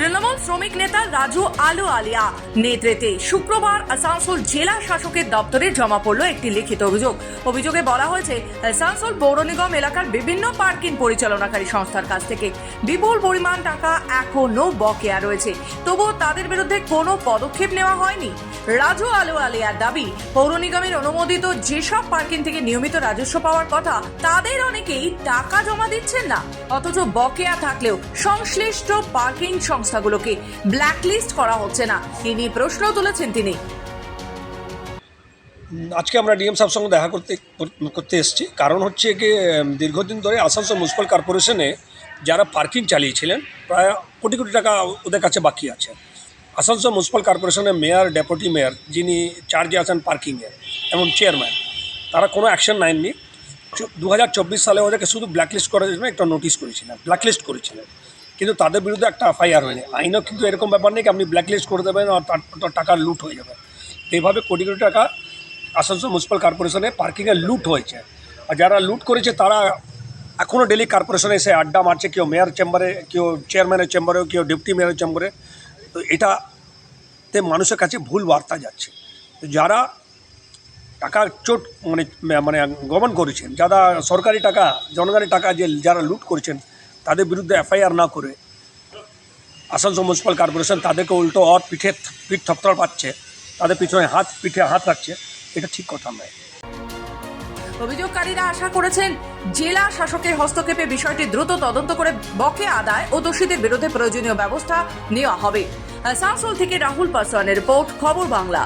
তৃণমূল শ্রমিক নেতা রাজু আলু আলিয়া। নেতৃত্বে শুক্রবার আসানসোল জেলা শাসকের দপ্তরে জমা পড়ল একটি লিখিত অভিযোগ। অভিযোগে বলা হয়েছে, আসানসোল পৌর নিগম এলাকার বিভিন্ন পার্কিং পরিচালনাকারী সংস্থার কাছ থেকে বিপুল পরিমাণ টাকা এখনও বকেয়া রয়েছে। তবুও তাদের বিরুদ্ধে কোনো পদক্ষেপ নেওয়া হয়নি। রাজু আলু আলিয়ার দাবি, পৌর নিগমের অনুমোদিত যেসব পার্কিং থেকে নিয়মিত রাজস্ব পাওয়ার কথা, তাদের অনেকেই টাকা জমা দিচ্ছেন না। অথচ বকেয়া থাকলেও সংশ্লিষ্ট পার্কিং সংস্থাগুলোকে ব্ল্যাকলিস্ট করা হচ্ছে না। নিয়ে প্রশ্ন তুলেছেন তিনি। আজকে আমরা ডিএম সাহেব সঙ্গে দেখা করতে করতে এসেছি। কারণ হচ্ছে কি দীর্ঘদিন ধরে আসানসোল মিউনিসিপ্যাল কর্পোরেশনে যারা পার্কিং চালিয়েছিলেন, প্রায় কোটি কোটি টাকা ওদের কাছে বাকি আছে। আসানসোল মিউনিসিপ্যাল কর্পোরেশনের মেয়র ডেপুটি মেয়র যিনি চার্জে আছেন পার্কিংয়ের এবং চেয়ারম্যান তারা কোনো অ্যাকশন নেননি। দু হাজার চব্বিশ সালে ওদেরকে শুধু ব্ল্যাকলিস্ট করার জন্য একটা নোটিশ করেছিলেন ব্ল্যাকলিস্ট করেছিলেন। কিন্তু তাদের বিরুদ্ধে একটা এফআইআর হয়নি। আইনও কিন্তু এরকম ব্যাপার নেই কি আপনি ব্ল্যাকলিস্ট করে দেবেন আর টাকা লুট হয়ে যাবে। এইভাবে কোটি কোটি টাকা আসানসোল মিউনিসিপ্যাল কর্পোরেশনে পার্কিংয়ে লুট হয়েছে। আর যারা লুট করেছে তারা এখনও ডেলি কর্পোরেশনে এসে আড্ডা মারছে, কেউ মেয়র চেম্বারে কেউ চেয়ারম্যানের চেম্বারে কেউ ডেপুটি মেয়রের চেম্বারে তো এটাতে মানুষের কাছে ভুল বার্তা যাচ্ছে। তো যারা টাকা চোট মানে মানে গমন করেছেন, যারা সরকারি টাকা, জনগণের টাকা যে, যারা লুট করেছেন তাদের বিরুদ্ধে এফআইআর না করে আসানসোল মিউনিসিপ্যাল কর্পোরেশন তাদেরকে উল্টো অর পিঠে পিঠ থপথর পাচ্ছে, তাদের পিছনে হাত, পিঠে হাত রাখছে, এটা ঠিক কথা নয়। অভিযোগকারীরা আশা করেছেন জেলা শাসকের হস্তক্ষেপে বিষয়টি দ্রুত তদন্ত করে বকে আদায় ও দোষীদের বিরুদ্ধে প্রয়োজনীয় ব্যবস্থা নেওয়া হবে। আসানসোল থেকে রাহুল পাসওয়ানের রিপোর্ট, খবর বাংলা।